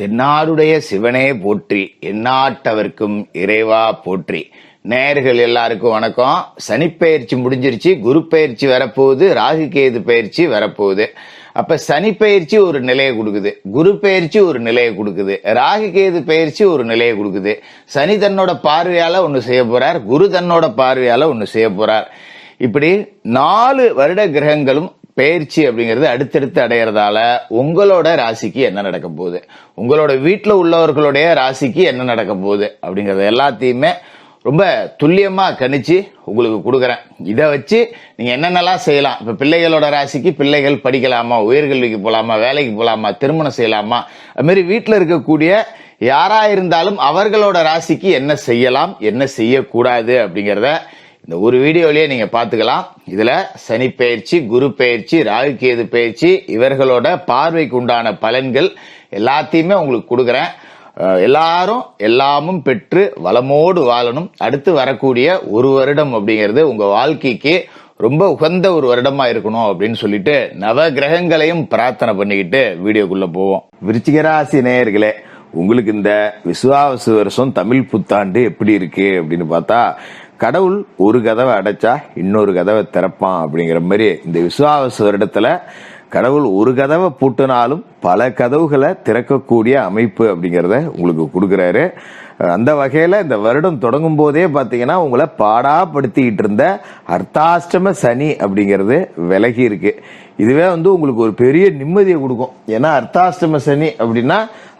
தென்னாடுடைய சிவனே போற்றி எந்நாட்டவர்க்கும் இறைவா போற்றி. நேர்கள் எல்லாருக்கும் வணக்கம். சனிப்பெயர்ச்சி முடிஞ்சிருச்சு குரு பயிற்சி வரப்போகுது ராகு கேது பயிற்சி வரப்போகுது. அப்ப சனி பயிற்சி ஒரு நிலையை கொடுக்குது குரு பயிற்சி ஒரு நிலையை கொடுக்குது ராகு கேது பயிற்சி ஒரு நிலையை கொடுக்குது. சனி தன்னோட பார்வையால ஒன்று செய்ய போறார் குரு தன்னோட பார்வையால ஒன்று செய்ய போறார். இப்படி நாலு வருட கிரகங்களும் பயிற்சி அப்படிங்கிறது அடுத்தடுத்து அடையிறதால உங்களோட ராசிக்கு என்ன நடக்க போகுது? உங்களோட வீட்டில் உள்ளவர்களுடைய ராசிக்கு என்ன நடக்க போகுது? அப்படிங்கிறது எல்லாத்தையுமே ரொம்ப துல்லியமாக கணிச்சு உங்களுக்கு கொடுக்குறேன். இதை வச்சு நீங்கள் என்னென்னலாம் செய்யலாம்? இப்போ பிள்ளைகளோட ராசிக்கு பிள்ளைகள் படிக்கலாமா? உயர்கல்விக்கு போகலாமா வேலைக்கு போகலாமா திருமணம் செய்யலாமா? அதுமாரி வீட்டில் இருக்கக்கூடிய யாராக இருந்தாலும் அவர்களோட ராசிக்கு என்ன செய்யலாம்? என்ன செய்யக்கூடாது? அப்படிங்கிறத இந்த ஒரு வீடியோலயே நீங்க பாத்துக்கலாம். இதுல சனி பயிற்சி குரு பயிற்சி ராகு கேது பயிற்சி இவர்களோட பார்வைக்கு உண்டான பலன்கள் எல்லாத்தையுமே உங்களுக்கு கொடுக்குறேன். எல்லாரும் எல்லாமும் பெற்று வளமோடு வாழணும். அடுத்து வரக்கூடிய ஒரு வருடம் அப்படிங்கிறது உங்க வாழ்க்கைக்கு ரொம்ப உகந்த ஒரு வருடமா இருக்கணும் அப்படின்னு சொல்லிட்டு நவ கிரகங்களையும் பிரார்த்தனை பண்ணிக்கிட்டு வீடியோக்குள்ள போவோம். விருச்சிகராசி நேயர்களே உங்களுக்கு இந்த விசுவாவசு வருஷம் தமிழ் புத்தாண்டு எப்படி இருக்கு அப்படின்னு பார்த்தா கடவுள் ஒரு கதவை அடைச்சா இன்னொரு கதவை திறப்பான் அப்படிங்கிற மாதிரி இந்த விசுவாச வருடத்துல கடவுள் ஒரு கதவை பூட்டினாலும் பல கதவுகளை திறக்கக்கூடிய அமைப்பு அப்படிங்கிறத உங்களுக்கு கொடுக்குறாரு. அந்த வகையில் இந்த வருடம் தொடங்கும் போதே பார்த்தீங்கன்னா உங்களை பாடாப்படுத்திக்கிட்டு இருந்த அர்த்தாஷ்டம சனி அப்படிங்கிறது விலகி இருக்கு. இதுவே வந்து உங்களுக்கு ஒரு பெரிய நிம்மதியை கொடுக்கும். ஏன்னா அர்த்தாஷ்டம சனி அப்படின்னா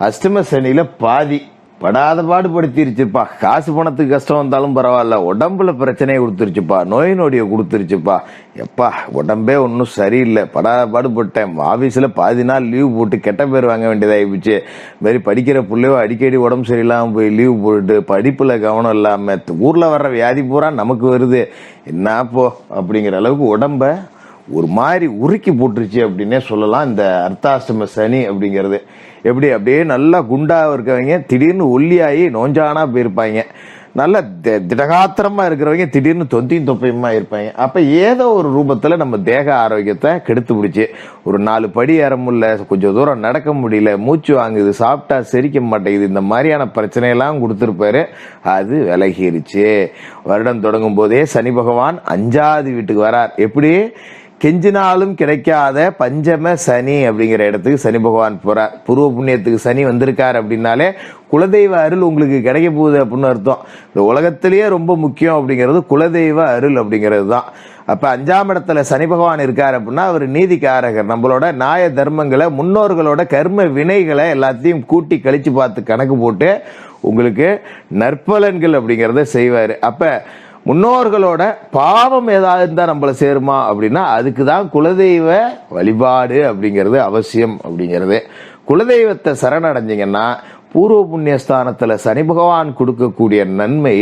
அஷ்டம சனியில் பாதி. படாத பாடுபடுத்திருச்சுப்பா. காசு பணத்துக்கு கஷ்டம் வந்தாலும் பரவாயில்ல. உடம்புல பிரச்சனையை கொடுத்துருச்சுப்பா. நோய் நொடியை கொடுத்துருச்சுப்பா. எப்பா உடம்பே ஒன்றும் சரியில்லை. படாத பாடுபட்டேன். ஆஃபீஸில் பாதி நாள் லீவ் போட்டு கெட்ட பேர் வாங்க வேண்டியதாகி போச்சு மாரி படிக்கிற பிள்ளையோ அடிக்கடி உடம்பு சரியில்லாமல் போய் லீவ் போட்டு படிப்பில் கவனம் இல்லாமல் ஊரில் வர்ற வியாதி பூரா நமக்கு வருது. என்னப்போ அப்படிங்கிற அளவுக்கு உடம்பை ஒரு மாதிரி உருக்கி போட்டுருச்சு அப்படின்னே சொல்லலாம். இந்த அர்த்தாஷ்டம சனி அப்படிங்கிறது. எப்படி? அப்படியே நல்லா குண்டா இருக்கவங்க திடீர்னு ஒல்லியாகி நோஞ்சானா போயிருப்பாங்க. நல்ல தி- திடகாத்திரமா இருக்கிறவங்க திடீர்னு தொந்தியும் தொப்பையுமா இருப்பாங்க. அப்ப ஏதோ ஒரு ரூபத்துல நம்ம தேக ஆரோக்கியத்தை கெடுத்து பிடிச்சி ஒரு நாலு படி ஏற முடியல கொஞ்சம் தூரம் நடக்க முடியல மூச்சு வாங்குது சாப்பிட்டா செரிக்க மாட்டேங்குது இந்த மாதிரியான பிரச்சனையெல்லாம் கொடுத்துருப்பாரு. அது விலகிருச்சு. வருடம் தொடங்கும் போதே சனி பகவான் அஞ்சாவது வீட்டுக்கு வரார். எப்படி? கெஞ்சினாலும் கிடைக்காத பஞ்சம சனி அப்படிங்கிற இடத்துக்கு சனி பகவான் போகிறார் பூர்வ புண்ணியத்துக்கு சனி வந்திருக்கார் அப்படின்னாலே குலதெய்வ அருள் உங்களுக்கு கிடைக்க போகுது அப்படின்னு அர்த்தம். இந்த உலகத்திலேயே ரொம்ப முக்கியம் அப்படிங்கிறது குலதெய்வ அருள் அப்படிங்கிறது தான். அப்போ அஞ்சாம் இடத்துல சனி பகவான் இருக்கார் அப்படின்னா அவர் நீதிக்காரகர். நம்மளோட நியாய தர்மங்களை முன்னோர்களோட கர்ம வினைகளை எல்லாத்தையும் கூட்டி கழித்து பார்த்து கணக்கு போட்டு உங்களுக்கு நற்பலன்கள் அப்படிங்கிறத செய்வார். அப்போ முன்னோர்களோட பாவம் ஏதாவது இருந்தால் நம்மளை சேருமா அப்படின்னா அதுக்கு தான் குலதெய்வ வழிபாடு அப்படிங்கிறது அவசியம் அப்படிங்கிறது. குலதெய்வத்தை சரணடைஞ்சிங்கன்னா பூர்வ புண்ணியஸ்தானத்தில் சனி பகவான் கொடுக்கக்கூடிய நன்மை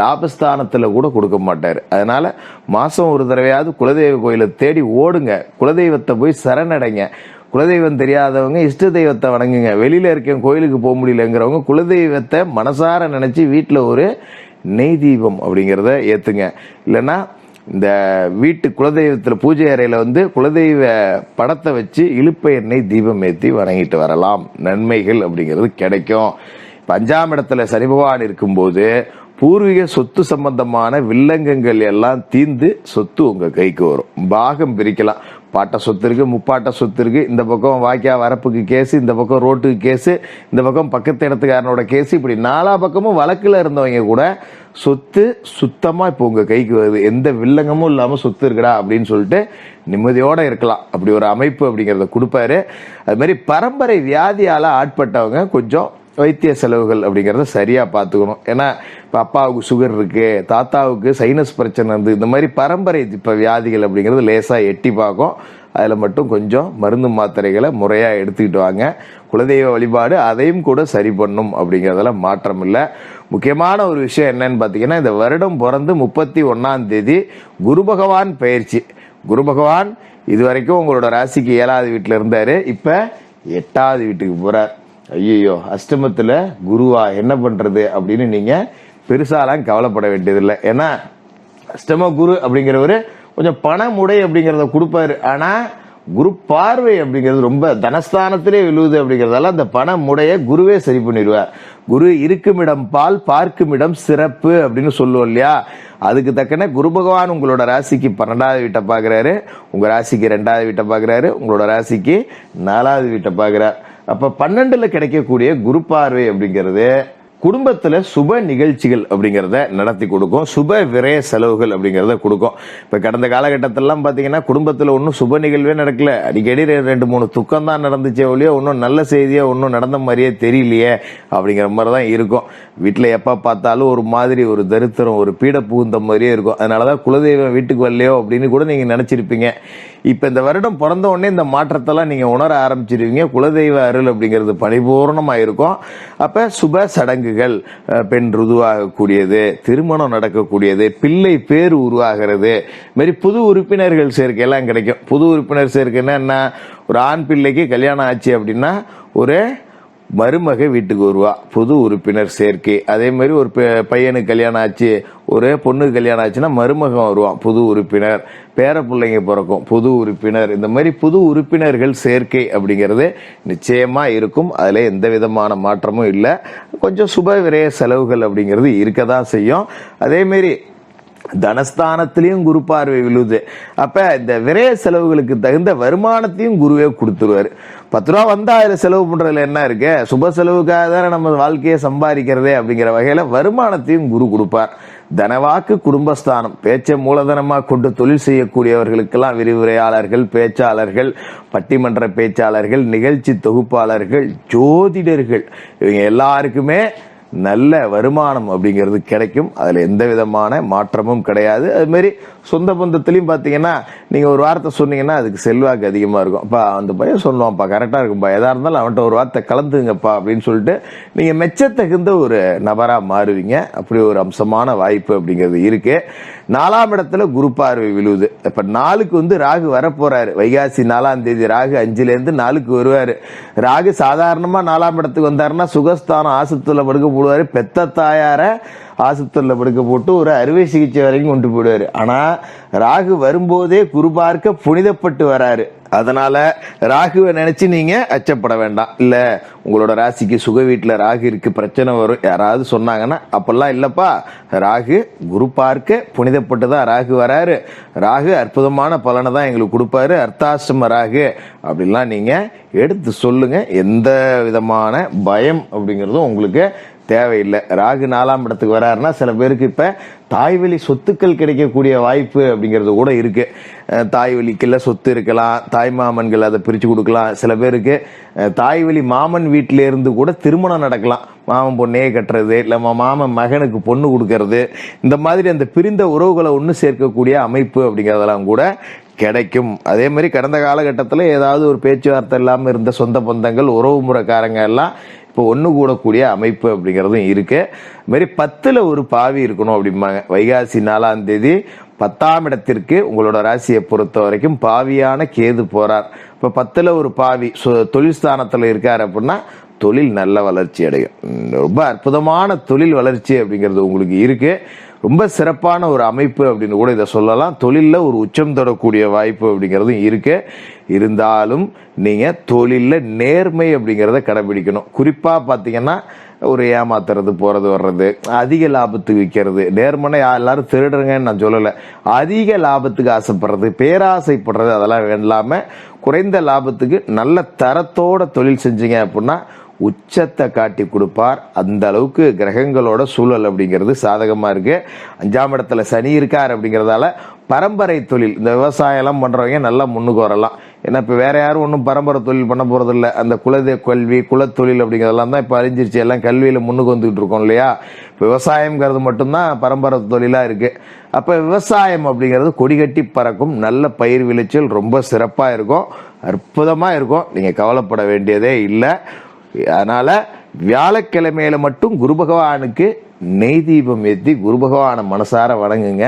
லாபஸ்தானத்தில் கூட கொடுக்க மாட்டார். அதனால மாதம் ஒரு தடவையாவது குலதெய்வ கோயிலை தேடி ஓடுங்க. குலதெய்வத்தை போய் சரணடைங்க. குலதெய்வம் தெரியாதவங்க இஷ்ட தெய்வத்தை வணங்குங்க. வெளியில இருக்க கோயிலுக்கு போக முடியலங்கிறவங்க குலதெய்வத்தை மனசார நினைச்சு வீட்டில் ஒரு நெய் தீபம் அப்படிங்கிறத ஏற்றுங்க இல்லைன்னா இந்த வீட்டு குலதெய்வத்தில் பூஜை அறையில் வந்து குலதெய்வ படத்தை வச்சு இழுப்ப எண்ணெய் தீபம் ஏற்றி வணங்கிட்டு வரலாம். நன்மைகள் அப்படிங்கிறது கிடைக்கும். இப்ப அஞ்சாம் இடத்துல சனி பகவான் இருக்கும்போது பூர்வீக சொத்து சம்பந்தமான வில்லங்கங்கள் எல்லாம் தீந்து சொத்து உங்கள் கைக்கு வரும். பாகம் பிரிக்கலாம். பாட்ட சொத்து இருக்குது முப்பாட்ட சொத்து இருக்குது இந்த பக்கம் வாய்க்கா வரப்புக்கு கேஸு இந்த பக்கம் ரோட்டுக்கு கேஸு இந்த பக்கம் பக்கத்து இடத்துக்காரனோட கேஸு இப்படி நாலா பக்கமும் வழக்குல இருந்தவங்க கூட சொத்து சுத்தமாக இப்போ உங்கள் கைக்கு வருது. எந்த வில்லங்கமும் இல்லாமல் சொத்து இருக்குடா அப்படின்னு சொல்லிட்டு நிம்மதியோடு இருக்கலாம். அப்படி ஒரு அமைப்பு அப்படிங்கிறத கொடுப்பாரு. அது மாதிரி பரம்பரை வியாதியால் ஆட்பட்டவங்க கொஞ்சம் வைத்திய செலவுகள் அப்படிங்கிறத சரியாக பார்த்துக்கணும். ஏன்னா இப்போ அப்பாவுக்கு சுகர் இருக்கு தாத்தாவுக்கு சைனஸ் பிரச்சனை இருந்து இந்த மாதிரி பரம்பரை இப்போ வியாதிகள் அப்படிங்கிறது லேசாக எட்டி பார்க்கும். அதில் மட்டும் கொஞ்சம் மருந்து மாத்திரைகளை முறையாக எடுத்துக்கிட்டு வாங்க. குலதெய்வ வழிபாடு அதையும் கூட சரி பண்ணும் அப்படிங்கிறதெல்லாம் மாற்றம் இல்லை. முக்கியமான ஒரு விஷயம் என்னன்னு பார்த்தீங்கன்னா இந்த வருடம் பிறந்து முப்பத்தி ஒன்றாம் தேதி குரு பகவான் பயிற்சி. குரு பகவான் இது வரைக்கும் உங்களோட ராசிக்கு ஏழாவது வீட்டில் இருந்தார். இப்போ எட்டாவது வீட்டுக்கு போகிறார் ஐயோ அஷ்டமத்துல குருவா என்ன பண்றது அப்படின்னு நீங்க பெருசாலாம் கவலைப்பட வேண்டியதில்லை. ஏன்னா அஷ்டம குரு அப்படிங்கிறவரு கொஞ்சம் பணமுடை அப்படிங்கிறத கொடுப்பாரு. ஆனா குரு பார்வை அப்படிங்கிறது ரொம்ப தனஸ்தானத்திலே விழுவுது அப்படிங்கிறதால அந்த பண முடைய குருவே சரி பண்ணிடுவார். குரு இருக்கும் இடம் பால் பார்க்கும் இடம் சிறப்பு அப்படின்னு சொல்லுவோம் இல்லையா? அதுக்கு தக்கன குரு பகவான் உங்களோட ராசிக்கு பன்னெண்டாவது வீட்டை பார்க்குறாரு. உங்கள் ராசிக்கு ரெண்டாவது வீட்டை பார்க்குறாரு. உங்களோட ராசிக்கு நாலாவது வீட்டை பார்க்குறாரு. அப்போ பன்னெண்டில் கிடைக்கக்கூடிய குரு பார்வை அப்படிங்கிறது குடும்பத்தில் சுப நிகழ்ச்சிகள் அப்படிங்கிறத நடத்தி கொடுக்கும். சுப விரய செலவுகள் அப்படிங்கிறத கொடுக்கும். இப்போ கடந்த காலகட்டத்திலலாம் பார்த்தீங்கன்னா குடும்பத்தில் ஒன்றும் சுப நிகழ்வே நடக்கல. அடிக்கடி ரெண்டு மூணு துக்கம் தான் நடந்துச்சே ஒழிய ஒன்றும் நல்ல செய்தியாக ஒன்றும் நடந்த மாதிரியே தெரியலையே அப்படிங்கிற மாதிரி தான் இருக்கும். வீட்டில் எப்போ பார்த்தாலும் ஒரு மாதிரி ஒரு தரித்திரம் ஒரு பீட புகுந்த மாதிரியே இருக்கும். அதனாலதான் குலதெய்வம் வீட்டுக்கு வரலையோ அப்படின்னு கூட நீங்கள் நினச்சிருப்பீங்க. இப்போ இந்த வருடம் பிறந்த உடனே இந்த மாற்றத்தெல்லாம் நீங்கள் உணர ஆரம்பிச்சிருவீங்க. குலதெய்வ அருள் அப்படிங்கிறது பரிபூர்ணமாக இருக்கும் அப்போ சுப சடங்குகள் அஹ், பெண் ருதுவாகக்கூடியது திருமணம் நடக்கக்கூடியது பிள்ளை பேர் உருவாகிறது. மாரி புது உறுப்பினர்கள் சேர்க்கை எல்லாம் கிடைக்கும். புது உறுப்பினர் சேர்க்கைன்னா என்ன? ஒரு ஆண் பிள்ளைக்கு கல்யாணம் ஆச்சு அப்படின்னா ஒரு மருமக வீட்டுக்கு வருவா. புது உறுப்பினர் சேர்க்கை. அதே மாதிரி ஒரு பையனுக்கு கல்யாணம் ஆச்சு. ஒரு பொண்ணுக்கு கல்யாணம் ஆச்சுன்னா மருமகன் வருவான் புது உறுப்பினர். பேர பிள்ளைங்க பிறக்கும். புது உறுப்பினர். இந்த மாதிரி புது உறுப்பினர்கள் சேர்க்கை அப்படிங்கிறது நிச்சயமாக இருக்கும். அதில் எந்த விதமான மாற்றமும் இல்லை. கொஞ்சம் சுப விரைய செலவுகள் அப்படிங்கிறது இருக்க தான் செய்யும் அதேமாரி தனஸ்தானத்திலையும் குரு பார்வை விழுது. அப்ப இந்த விரய செலவுகளுக்கு தகுந்த வருமானத்தையும் குருவே கொடுத்துருவாரு. பத்து ரூபா வந்தா அதுல செலவு பண்றதுல என்ன இருக்கு? சுப செலவுக்காக தானே நம்ம வாழ்க்கையை சம்பாதிக்கிறதே அப்படிங்கிற வகையில வருமானத்தையும் குரு கொடுப்பார். தனவாக்கு குடும்பஸ்தானம். பேச்சை மூலதனமாக கொண்டு தொழில் செய்யக்கூடியவர்களுக்கெல்லாம் விரிவுரையாளர்கள் பேச்சாளர்கள் பட்டிமன்ற பேச்சாளர்கள் நிகழ்ச்சி தொகுப்பாளர்கள் ஜோதிடர்கள். இவங்க எல்லாருக்குமே நல்ல வருமானம் அப்படிங்கிறது கிடைக்கும். அதுல எந்த விதமான மாற்றமும் கிடையாது. அது மாதிரி சொந்த பந்தத்திலையும் பார்த்தீங்கன்னா நீங்கள் ஒரு வார்த்தை சொன்னீங்கன்னா அதுக்கு செல்வாக்கு அதிகமாக இருக்கும். அப்பா அந்த பையன் சொல்லுவான்ப்பா கரெக்டாக இருக்கும்ப்பா எதாக இருந்தாலும் அவன்கிட்ட ஒரு வார்த்தை கலந்துங்கப்பா அப்படின்னு சொல்லிட்டு நீங்கள் மெச்சத்தகுந்த ஒரு நபராக மாறுவீங்க. அப்படி ஒரு அம்சமான வாய்ப்பு அப்படிங்கிறது இருக்குது நாலாம் இடத்துல குரு பார்வை விழுவுது. இப்போ நாளுக்கு வந்து ராகு வரப்போறாரு. வைகாசி நாலாம் தேதி ராகு அஞ்சுலேருந்து நாளுக்கு வருவார். ராகு சாதாரணமாக நாலாம் இடத்துக்கு வந்தாருன்னா சுகஸ்தானம் ஆசத்துல படுக்க போடுவார். பெத்த தாயாரை ஆஸ்பத்திரியில் படுக்க போட்டு ஒரு அறுவை சிகிச்சை வரைக்கும் கொண்டு போயிடுவார். ஆனால் ராகு வரும்போதே குரு பார்க்க புனிதப்பட்டு வராரு. அதனால ராகுவை நினைச்சு நீங்க அச்சப்பட வேண்டாம். இல்ல உங்களோட ராசிக்கு சுக வீட்டில் ராகு இருக்கு பிரச்சனை வரும் யாராவது சொன்னாங்கன்னா அப்பெல்லாம் இல்லப்பா. ராகு குரு பார்க்க புனிதப்பட்டு தான் ராகு வராரு. ராகு அற்புதமான பலனை தான் எங்களுக்கு கொடுப்பாரு. அர்த்தாசிரம ராகு. அப்படிலாம் நீங்க எடுத்து சொல்லுங்க. எந்த விதமான பயம் அப்படிங்கிறதும் உங்களுக்கு தேவையில்லை. ராகு நாலாம் இடத்துக்கு வராருன்னா சில பேருக்கு இப்போ தாய்வழி சொத்துக்கள் கிடைக்கக்கூடிய வாய்ப்பு அப்படிங்கிறது கூட இருக்குது தாய்வழிக்கெல்லாம் சொத்து இருக்கலாம் தாய் மாமன்கள் அதை பிரித்து கொடுக்கலாம். சில பேருக்கு தாய்வழி மாமன் வீட்டிலேருந்து கூட திருமணம் நடக்கலாம். மாமன் பொண்ணையே கட்டுறது இல்லை மாமன் மகனுக்கு பொண்ணு கொடுக்கறது. இந்த மாதிரி அந்த பிரிந்த உறவுகளை ஒன்று சேர்க்கக்கூடிய அமைப்பு அப்படிங்கிறதெல்லாம் கூட கிடைக்கும். அதே மாதிரி கடந்த காலகட்டத்தில் ஏதாவது ஒரு பேச்சுவார்த்தை இல்லாமல் இருந்த சொந்த பந்தங்கள் உறவு முறைக்காரங்க எல்லாம் இப்போ ஒன்று கூடக்கூடிய அமைப்பு அப்படிங்கிறதும் இருக்கு. இதுமாரி பத்தில் ஒரு பாவி இருக்கணும் அப்படிம்பாங்க. வைகாசி நாலாம் தேதி பத்தாம் இடத்திற்கு உங்களோட ராசியை பொறுத்த வரைக்கும் பாவியான கேது போறார். இப்போ பத்தில் ஒரு பாவி சு- தொழில் ஸ்தானத்தில் இருக்கார் அப்படின்னா தொழில் நல்ல வளர்ச்சி அடையும். ரொம்ப அற்புதமான தொழில் வளர்ச்சி அப்படிங்கிறது உங்களுக்கு இருக்குது ரொம்ப சிறப்பான ஒரு அமைப்பு அப்படின்னு கூட இதை சொல்லலாம். தொழிலில் ஒரு உச்சம் தொடக்கூடிய வாய்ப்பு அப்படிங்கிறதும் இருக்கு. இருந்தாலும் நீங்கள் தொழிலில் நேர்மை அப்படிங்கிறத கடைபிடிக்கணும். குறிப்பாக பார்த்தீங்கன்னா ஒரு ஏமாத்துறது போகிறது வர்றது அதிக லாபத்துக்கு விற்கிறது நேர்மனை எல்லாரும் திருடுறங்கன்னு நான் சொல்லலை. அதிக லாபத்துக்கு ஆசைப்படுறது பேராசைப்படுறது அதெல்லாம் வேண்டாமல் குறைந்த லாபத்துக்கு நல்ல தரத்தோட தொழில் செஞ்சீங்க அப்படின்னா உச்சத்தை காட்டி கொடுப்பார். அந்த அளவுக்கு கிரகங்களோட சூழல் அப்படிங்கிறது சாதகமாக இருக்கு. அஞ்சாம் இடத்துல சனி இருக்கார் அப்படிங்கிறதால பரம்பரை தொழில் இந்த விவசாயம்லாம் பண்ணுறவங்க நல்லா முன்னுக்கு வரலாம். ஏன்னா இப்போ வேற யாரும் ஒன்றும் பரம்பரை தொழில் பண்ண போகிறதில்ல அந்த குலதெ கல்வி குலத்தொழில் அப்படிங்கிறதெல்லாம் தான் இப்போ அறிஞ்சிருச்சு. எல்லாம் கல்வியில் முன்னுக்கு வந்துக்கிட்டு இருக்கோம் இல்லையா? விவசாயங்கிறது மட்டும்தான் பரம்பரை தொழிலாக இருக்குது அப்போ விவசாயம் அப்படிங்கிறது கொடிகட்டி பறக்கும். நல்ல பயிர் விளைச்சல் ரொம்ப சிறப்பாக இருக்கும். அற்புதமாக இருக்கும். நீங்கள் கவலைப்பட வேண்டியதே இல்லை. அதனால வியாழக்கிழமையில மட்டும் குரு பகவானுக்கு நெய் தீபம் ஏற்றி குரு பகவானை மனசார வணங்குங்க.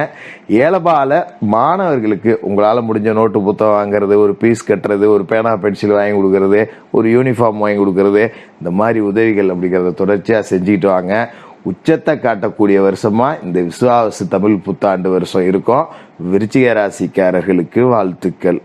ஏலபால மாணவர்களுக்கு உங்களால் முடிஞ்ச நோட்டு புத்தகம் வாங்குறது ஒரு பீஸ் கட்டுறது ஒரு பேனா பென்சில் வாங்கி கொடுக்கறது ஒரு யூனிஃபார்ம் வாங்கி கொடுக்கறது இந்த மாதிரி உதவிகள் அப்படிங்கிறத தொடர்ச்சியாக செஞ்சுக்கிட்டு வாங்க. உச்சத்தை காட்டக்கூடிய வருஷமாக இந்த விசுவாச தமிழ் புத்தாண்டு வருஷம் இருக்கும். விருச்சிக ராசிக்காரர்களுக்கு வாழ்த்துக்கள்.